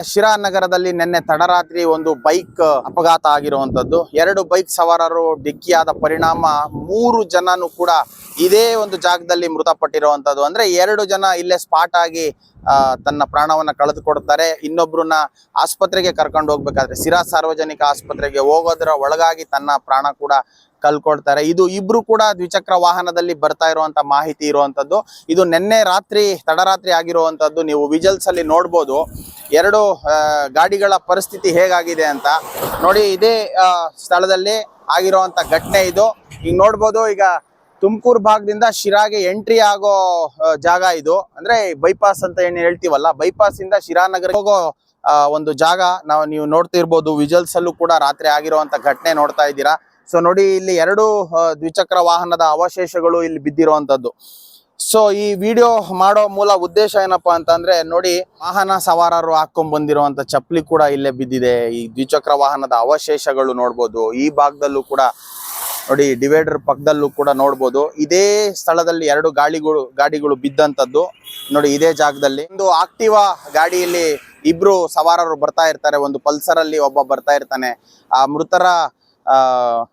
ಶಿರಾ ನಗರದಲ್ಲಿ ನಿನ್ನೆ ತಡರಾತ್ರಿ ಒಂದು ಬೈಕ್ ಅಪಘಾತ ಆಗಿರುವಂತದ್ದು ಎರಡು ಬೈಕ್ ಸವಾರರು ಡಿಕ್ಕಿಯಾದ ಪರಿಣಾಮ. ಮೂರು ಜನನು ಕೂಡ ಇದೇ ಒಂದು ಜಾಗದಲ್ಲಿ ಮೃತಪಟ್ಟಿರುವಂತದ್ದು ಅಂದ್ರೆ ಎರಡು ಜನ ಇಲ್ಲೇ ಸ್ಪಾಟ್ ಆಗಿ ತನ್ನ ಪ್ರಾಣವನ್ನ ಕಳೆದುಕೊಡ್ತಾರೆ ಇನ್ನೊಬ್ರನ್ನ ಆಸ್ಪತ್ರೆಗೆ ಕರ್ಕೊಂಡು ಹೋಗ್ಬೇಕಾದ್ರೆ ಸಿರಾ ಸಾರ್ವಜನಿಕ ಆಸ್ಪತ್ರೆಗೆ ಹೋಗೋದ್ರ ಒಳಗಾಗಿ ತನ್ನ ಪ್ರಾಣ ಕೂಡ ಕಳ್ಕೊಳ್ತಾರೆ ಇದು ಇಬ್ರು ಕೂಡ ದ್ವಿಚಕ್ರ ವಾಹನದಲ್ಲಿ ಬರ್ತಾ ಇರುವಂತ ಮಾಹಿತಿ ಇರುವಂತದ್ದು. ಇದು ನಿನ್ನೆ ರಾತ್ರಿ, ತಡರಾತ್ರಿ ಆಗಿರುವಂತದ್ದು ನೀವು ವಿಜಲ್ಸ್ ಅಲ್ಲಿ ನೋಡ್ಬೋದು. ಎರಡು ಗಾಡಿಗಳ ಪರಿಸ್ಥಿತಿ ಹೇಗಾಗಿದೆ ಅಂತ. ನೋಡಿ, ಇದೇ ಸ್ಥಳದಲ್ಲಿ ಆಗಿರುವಂತ ಘಟನೆ ಇದು. ಈಗ ನೋಡ್ಬೋದು, ಈಗ ತುಮಕೂರು ಭಾಗದಿಂದ ಶಿರಾಗೆ ಎಂಟ್ರಿ ಆಗೋ ಜಾಗ ಇದು. ಅಂದ್ರೆ ಬೈಪಾಸ್ ಅಂತ ಏನು ಹೇಳ್ತೀವಲ್ಲ, ಬೈಪಾಸ್ ಇಂದ ಶಿರಾನಗರ ಹೋಗೋ ಒಂದು ಜಾಗ ನಾವು ನೀವು ನೋಡ್ತಿರ್ಬೋದು. ವಿಜಲ್ಸ್ ಅಲ್ಲೂ ಕೂಡ ರಾತ್ರಿ ಆಗಿರುವಂತ ಘಟನೆ ನೋಡ್ತಾ ಇದ್ದೀರಾ. ಸೊ ನೋಡಿ, ಇಲ್ಲಿ ಎರಡು ದ್ವಿಚಕ್ರ ವಾಹನದ ಅವಶೇಷಗಳು ಇಲ್ಲಿ ಬಿದ್ದಿರುವಂತದ್ದು ಸೊ ಈ ವಿಡಿಯೋ ಮಾಡೋ ಮೂಲ ಉದ್ದೇಶ ಏನಪ್ಪಾ ಅಂತಂದ್ರೆ, ನೋಡಿ, ವಾಹನ ಸವಾರರು ಹಾಕೊಂಡ್ ಬಂದಿರುವಂತ ಚಪ್ಪಲಿ ಕೂಡ ಇಲ್ಲೇ ಬಿದ್ದಿದೆ. ಈ ದ್ವಿಚಕ್ರ ವಾಹನದ ಅವಶೇಷಗಳು ನೋಡ್ಬೋದು. ಈ ಭಾಗದಲ್ಲೂ ಕೂಡ, ನೋಡಿ ಡಿವೈಡರ್ ಪಕ್ಕದಲ್ಲೂ ಕೂಡ ನೋಡ್ಬೋದು. ಇದೇ ಸ್ಥಳದಲ್ಲಿ ಎರಡು ಗಾಡಿಗಳು ಗಾಡಿಗಳು ಬಿದ್ದಂತದ್ದು ನೋಡಿ, ಇದೇ ಜಾಗದಲ್ಲಿ. ಒಂದು ಆಕ್ಟಿವಾ ಗಾಡಿಯಲ್ಲಿ ಇಬ್ರು ಸವಾರರು ಬರ್ತಾ ಇರ್ತಾರೆ. ಒಂದು ಪಲ್ಸರ್ ಅಲ್ಲಿ ಒಬ್ಬ ಬರ್ತಾ ಇರ್ತಾನೆ. ಆ ಮೃತರ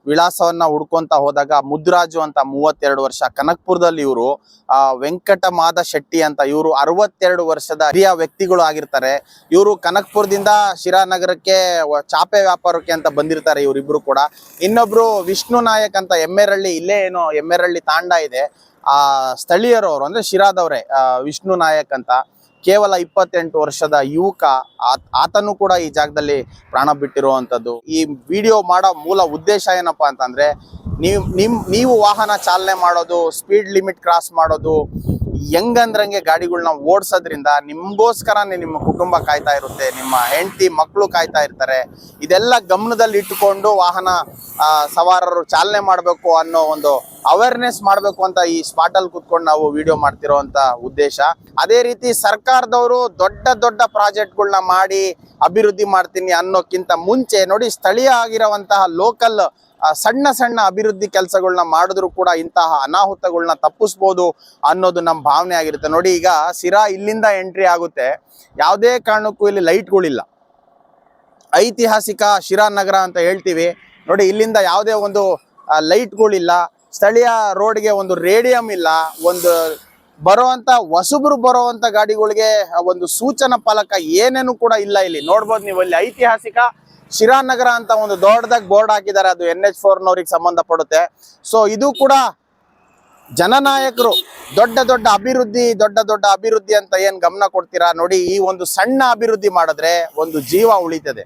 ವಿಳಾಸವನ್ನ ಹುಡ್ಕೊಂತ ಹೋದಾಗ ಮುದ್ರಾಜು ಅಂತ ಮೂವತ್ತೆರಡು ವರ್ಷ, ಕನಕ್ಪುರದಲ್ಲಿ ಇವರು, ಆ ವೆಂಕಟ ಮಾದ ಶೆಟ್ಟಿ ಅಂತ ಇವರು ಅರವತ್ತೆರಡು ವರ್ಷದ ಹಿರಿಯ ವ್ಯಕ್ತಿಗಳು ಆಗಿರ್ತಾರೆ. ಇವರು ಕನಕ್ಪುರದಿಂದ ಶಿರಾನಗರಕ್ಕೆ ಚಾಪೆ ವ್ಯಾಪಾರಕ್ಕೆ ಅಂತ ಬಂದಿರ್ತಾರೆ ಇವರಿಬ್ರು ಕೂಡ. ಇನ್ನೊಬ್ರು ವಿಷ್ಣು ನಾಯಕ್ ಅಂತ ಎಮ್ಮೆರಳ್ಳಿ, ಇಲ್ಲೇ ಏನೋ ಎಮ್ಮೆರಳ್ಳಿ ತಾಂಡ ಇದೆ. ಆ, ಸ್ಥಳೀಯರು ಅವರು, ಅಂದ್ರೆ ಶಿರಾದವ್ರೆ ವಿಷ್ಣು ನಾಯಕ್ ಅಂತ. ಕೇವಲ ಇಪ್ಪತ್ತೆಂಟು ವರ್ಷದ ಯುವಕ, ಆತ್- ಆತನು ಕೂಡ ಈ ಜಾಗದಲ್ಲಿ ಪ್ರಾಣ ಬಿಟ್ಟಿರುವಂಥದ್ದು ಈ ವಿಡಿಯೋ ಮಾಡೋ ಮೂಲ ಉದ್ದೇಶ ಏನಪ್ಪ ಅಂತಂದರೆ, ನೀವು ನಿಮ್ಮ ನೀವು ವಾಹನ ಚಾಲನೆ ಮಾಡೋದು ಸ್ಪೀಡ್ ಲಿಮಿಟ್ ಕ್ರಾಸ್ ಮಾಡೋದು ಹೆಂಗಂದ್ರಂಗೆ ಗಾಡಿಗಳನ್ನ ಓಡಿಸೋದ್ರಿಂದ ನಿಮ್ಗೋಸ್ಕರನೇ ನಿಮ್ಮ ಕುಟುಂಬ ಕಾಯ್ತಾ ಇರುತ್ತೆ, ನಿಮ್ಮ ಹೆಂಡತಿ ಮಕ್ಕಳು ಕಾಯ್ತಾ ಇರ್ತಾರೆ. ಇದೆಲ್ಲ ಗಮನದಲ್ಲಿ ಇಟ್ಟುಕೊಂಡು ವಾಹನ ಸವಾರರು ಚಾಲನೆ ಮಾಡಬೇಕು ಅನ್ನೋ ಒಂದು ಅವೇರ್ನೆಸ್ ಮಾಡಬೇಕು ಅಂತ ಈ ಸ್ಪಾಟಲ್ಲಿ ಕುತ್ಕೊಂಡು ನಾವು ವಿಡಿಯೋ ಮಾಡ್ತಿರೋಂತ ಉದ್ದೇಶ. ಅದೇ ರೀತಿ ಸರ್ಕಾರದವರು ದೊಡ್ಡ ದೊಡ್ಡ ಪ್ರಾಜೆಕ್ಟ್ಗಳನ್ನ ಮಾಡಿ ಅಭಿವೃದ್ಧಿ ಮಾಡ್ತೀನಿ ಅನ್ನೋಕ್ಕಿಂತ ಮುಂಚೆ ನೋಡಿ ಸ್ಥಳೀಯ ಆಗಿರುವಂತಹ ಲೋಕಲ್ ಸಣ್ಣ ಸಣ್ಣ ಅಭಿವೃದ್ಧಿ ಕೆಲಸಗಳನ್ನ ಮಾಡಿದ್ರು ಕೂಡ ಇಂತಹ ಅನಾಹುತಗಳನ್ನ ತಪ್ಪಿಸ್ಬೋದು ಅನ್ನೋದು ನಮ್ಮ ಭಾವನೆ ಆಗಿರುತ್ತೆ. ನೋಡಿ, ಈಗ ಸಿರಾ ಇಲ್ಲಿಂದ ಎಂಟ್ರಿ ಆಗುತ್ತೆ. ಯಾವುದೇ ಕಾರಣಕ್ಕೂ ಇಲ್ಲಿ ಲೈಟ್ಗಳಿಲ್ಲ ಐತಿಹಾಸಿಕ ಶಿರಾ ನಗರ ಅಂತ ಹೇಳ್ತೀವಿ. ನೋಡಿ, ಇಲ್ಲಿಂದ ಯಾವುದೇ ಒಂದು ಲೈಟ್ಗಳಿಲ್ಲ ಸ್ಥಳೀಯ ರೋಡ್ಗೆ ಒಂದು ರೇಡಿಯಂ ಇಲ್ಲ. ಒಂದು ಬರುವಂತ, ಹೊಸಬ್ರು ಬರುವಂತ ಗಾಡಿಗಳಿಗೆ ಒಂದು ಸೂಚನಾ ಫಲಕ ಏನೇನು ಕೂಡ ಇಲ್ಲ ಇಲ್ಲಿ. ನೋಡ್ಬೋದು ನೀವು ಇಲ್ಲಿ ಐತಿಹಾಸಿಕ ಶಿರಾನಗರ ಅಂತ ಒಂದು ದೊಡ್ಡದಾಗಿ ಬೋರ್ಡ್ ಹಾಕಿದ್ದಾರೆ. ಅದು ಎನ್ ಎಚ್ ಫೋರ್ನವ್ರಿಗೆ ಸಂಬಂಧಪಡುತ್ತೆ. ಸೊ ಇದು ಕೂಡ ಜನನಾಯಕರು, ದೊಡ್ಡ ದೊಡ್ಡ ಅಭಿವೃದ್ಧಿ, ದೊಡ್ಡ ದೊಡ್ಡ ಅಭಿವೃದ್ಧಿ ಅಂತ ಏನ್ ಗಮನ ಕೊಡ್ತೀರಾ ನೋಡಿ, ಈ ಒಂದು ಸಣ್ಣ ಅಭಿವೃದ್ಧಿ ಮಾಡಿದ್ರೆ ಒಂದು ಜೀವ ಉಳಿತದೆ.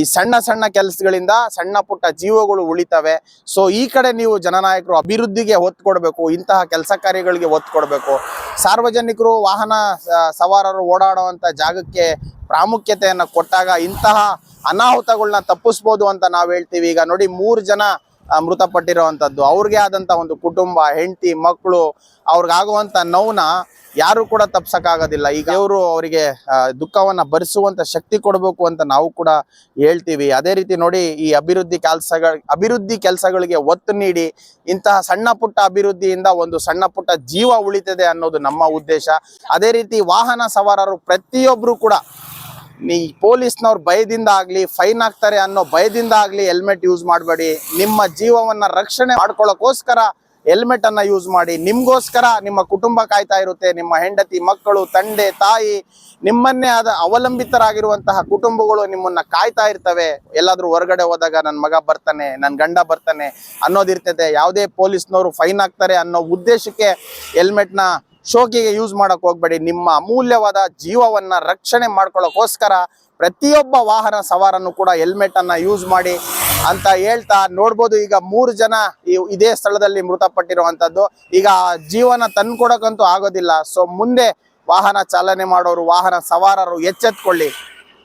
ಈ ಸಣ್ಣ ಸಣ್ಣ ಕೆಲಸಗಳಿಂದ ಸಣ್ಣ ಪುಟ್ಟ ಜೀವಗಳು ಉಳಿತವೆ. ಸೊ ಈ ಕಡೆ ನೀವು ಜನನಾಯಕರು ಅಭಿವೃದ್ಧಿಗೆ ಒತ್ತು ಕೊಡಬೇಕು, ಇಂತಹ ಕೆಲಸ ಕಾರ್ಯಗಳಿಗೆ ಒತ್ತು ಕೊಡಬೇಕು. ಸಾರ್ವಜನಿಕರು ವಾಹನ ಸವಾರರು ಓಡಾಡುವಂತ ಜಾಗಕ್ಕೆ ಪ್ರಾಮುಖ್ಯತೆಯನ್ನು ಕೊಟ್ಟಾಗ ಇಂತಹ ಅನಾಹುತಗಳನ್ನ ತಪ್ಪಿಸ್ಬೋದು ಅಂತ ನಾವು ಹೇಳ್ತೀವಿ. ಈಗ ನೋಡಿ, ಮೂರು ಜನ ಮೃತಪಟ್ಟಿರುವಂಥದ್ದು. ಅವ್ರಿಗೆ ಆದಂತ ಒಂದು ಕುಟುಂಬ, ಹೆಂಡತಿ ಮಕ್ಕಳು ಅವ್ರಿಗಾಗುವಂತ ನೋವನ್ನ ಯಾರು ಕೂಡ ತಪ್ಸಕ್ಕಾಗೋದಿಲ್ಲ. ಈಗ ಅವರು ಅವರಿಗೆ ದುಃಖವನ್ನ ಭರಿಸುವಂಥ ಶಕ್ತಿ ಕೊಡಬೇಕು ಅಂತ ನಾವು ಕೂಡ ಹೇಳ್ತೀವಿ. ಅದೇ ರೀತಿ ನೋಡಿ, ಈ ಅಭಿವೃದ್ಧಿ ಕೆಲಸಗಳ, ಅಭಿವೃದ್ಧಿ ಕೆಲಸಗಳಿಗೆ ಒತ್ತು ನೀಡಿ, ಇಂತಹ ಸಣ್ಣ ಪುಟ್ಟ ಅಭಿವೃದ್ಧಿಯಿಂದ ಒಂದು ಸಣ್ಣ ಪುಟ್ಟ ಜೀವ ಉಳಿತದೆ ಅನ್ನೋದು ನಮ್ಮ ಉದ್ದೇಶ. ಅದೇ ರೀತಿ ವಾಹನ ಸವಾರರು ಪ್ರತಿಯೊಬ್ಬರು ಕೂಡ ನೀ ಪೊಲೀಸ್ನವ್ರು ಭಯದಿಂದ ಆಗಲಿ, ಫೈನ್ ಹಾಕ್ತಾರೆ ಅನ್ನೋ ಭಯದಿಂದ ಆಗಲಿ ಹೆಲ್ಮೆಟ್ ಯೂಸ್ ಮಾಡಬೇಡಿ. ನಿಮ್ಮ ಜೀವವನ್ನ ರಕ್ಷಣೆ ಮಾಡ್ಕೊಳ್ಳೋಕ್ಕೋಸ್ಕರ ಹೆಲ್ಮೆಟ್ ಅನ್ನ ಯೂಸ್ ಮಾಡಿ. ನಿಮ್ಗೋಸ್ಕರ ನಿಮ್ಮ ಕುಟುಂಬ ಕಾಯ್ತಾ ಇರುತ್ತೆ. ನಿಮ್ಮ ಹೆಂಡತಿ, ಮಕ್ಕಳು, ತಂದೆ, ತಾಯಿ, ನಿಮ್ಮನ್ನೇ ಆದ ಅವಲಂಬಿತರಾಗಿರುವಂತಹ ಕುಟುಂಬಗಳು ನಿಮ್ಮನ್ನ ಕಾಯ್ತಾ ಇರ್ತವೆ. ಎಲ್ಲಾದ್ರೂ ಹೊರಗಡೆ ಹೋದಾಗ ನನ್ನ ಮಗ ಬರ್ತಾನೆ ನನ್ನ ಗಂಡ ಬರ್ತಾನೆ ಅನ್ನೋದಿರ್ತದೆ. ಯಾವುದೇ ಪೊಲೀಸ್ನವರು ಫೈನ್ ಹಾಕ್ತಾರೆ ಅನ್ನೋ ಉದ್ದೇಶಕ್ಕೆ ಹೆಲ್ಮೆಟ್ನ ಶೋಕಿಗೆ ಯೂಸ್ ಮಾಡಕ್ ಹೋಗ್ಬೇಡಿ. ನಿಮ್ಮ ಅಮೂಲ್ಯವಾದ ಜೀವವನ್ನ ರಕ್ಷಣೆ ಮಾಡ್ಕೊಳ್ಳೋಕೋಸ್ಕರ ಪ್ರತಿಯೊಬ್ಬ ವಾಹನ ಸವಾರನ್ನು ಕೂಡ ಹೆಲ್ಮೆಟ್ ಅನ್ನ ಯೂಸ್ ಮಾಡಿ ಅಂತ ಹೇಳ್ತಾ ನೋಡ್ಬೋದು. ಈಗ ಮೂರು ಜನ ಇದೇ ಸ್ಥಳದಲ್ಲಿ ಮೃತಪಟ್ಟಿರುವಂತದ್ದು. ಈಗ ಜೀವನ ತಂದ್ಕೊಡಕ್ಕಂತೂ ಆಗೋದಿಲ್ಲ. ಸೊ ಮುಂದೆ ವಾಹನ ಚಾಲನೆ ಮಾಡೋರು, ವಾಹನ ಸವಾರರು ಎಚ್ಚೆತ್ಕೊಳ್ಳಿ.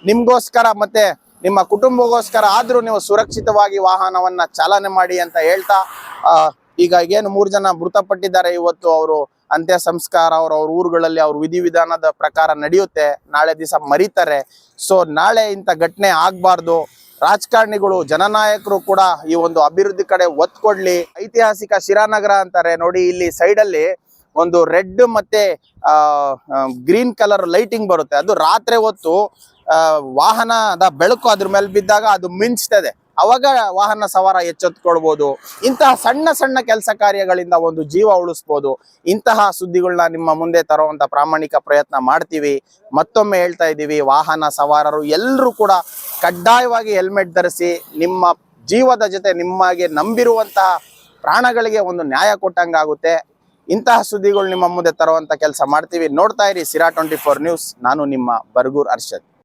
ನಿಮ್ಗೋಸ್ಕರ ಮತ್ತೆ ನಿಮ್ಮ ಕುಟುಂಬಗೋಸ್ಕರ ಆದ್ರೂ ನೀವು ಸುರಕ್ಷಿತವಾಗಿ ವಾಹನವನ್ನ ಚಾಲನೆ ಮಾಡಿ ಅಂತ ಹೇಳ್ತಾ ಈಗ ಏನು ಮೂರು ಜನ ಮೃತಪಟ್ಟಿದ್ದಾರೆ. ಇವತ್ತು ಅವರು ಅಂತ್ಯ ಸಂಸ್ಕಾರ ಅವ್ರ ಅವ್ರ ಊರುಗಳಲ್ಲಿ ಅವ್ರ ವಿಧಿವಿಧಾನದ ಪ್ರಕಾರ ನಡೆಯುತ್ತೆ. ನಾಳೆ ದಿವಸ ಮರೀತಾರೆ. ಸೊ, ನಾಳೆ ಇಂಥ ಘಟನೆ ಆಗಬಾರ್ದು. ರಾಜಕಾರಣಿಗಳು, ಜನನಾಯಕರು ಕೂಡ ಈ ಒಂದು ಅಭಿವೃದ್ಧಿ ಕಡೆ ಒತ್ಕೊಡ್ಲಿ ಐತಿಹಾಸಿಕ ಶಿರಾನಗರ ಅಂತಾರೆ. ನೋಡಿ, ಇಲ್ಲಿ ಸೈಡ್ ಅಲ್ಲಿ ಒಂದು ರೆಡ್ ಮತ್ತೆ ಗ್ರೀನ್ ಕಲರ್ ಲೈಟಿಂಗ್ ಬರುತ್ತೆ. ಅದು ರಾತ್ರಿ ಹೊತ್ತು ವಾಹನದ ಬೆಳಕು ಅದ್ರ ಮೇಲೆ ಬಿದ್ದಾಗ ಅದು ಮಿಂಚ್ತದೆ. ಅವಾಗ ವಾಹನ ಸವಾರ ಎಚ್ಚೆತ್ಕೊಳ್ಬೋದು. ಇಂತಹ ಸಣ್ಣ ಸಣ್ಣ ಕೆಲಸ ಕಾರ್ಯಗಳಿಂದ ಒಂದು ಜೀವ ಉಳಿಸ್ಬೋದು. ಇಂತಹ ಸುದ್ದಿಗಳನ್ನ ನಿಮ್ಮ ಮುಂದೆ ತರುವಂತ ಪ್ರಾಮಾಣಿಕ ಪ್ರಯತ್ನ ಮಾಡ್ತೀವಿ. ಮತ್ತೊಮ್ಮೆ ಹೇಳ್ತಾ ಇದ್ದೀವಿ, ವಾಹನ ಸವಾರರು ಎಲ್ಲರೂ ಕೂಡ ಕಡ್ಡಾಯವಾಗಿ ಹೆಲ್ಮೆಟ್ ಧರಿಸಿ ನಿಮ್ಮ ಜೀವದ ಜೊತೆ ನಿಮಗೆ ನಂಬಿರುವಂತಹ ಪ್ರಾಣಗಳಿಗೆ ಒಂದು ನ್ಯಾಯ ಕೊಟ್ಟಂಗಾಗುತ್ತೆ. ಇಂತಹ ಸುದ್ದಿಗಳು ನಿಮ್ಮ ಮುಂದೆ ತರುವಂತ ಕೆಲಸ ಮಾಡ್ತೀವಿ. ನೋಡ್ತಾ ಇರಿ ಸಿರಾ ಟ್ವೆಂಟಿ ಫೋರ್ ನ್ಯೂಸ್. ನಾನು ನಿಮ್ಮ ಬರ್ಗೂರ್ ಅರ್ಷದ್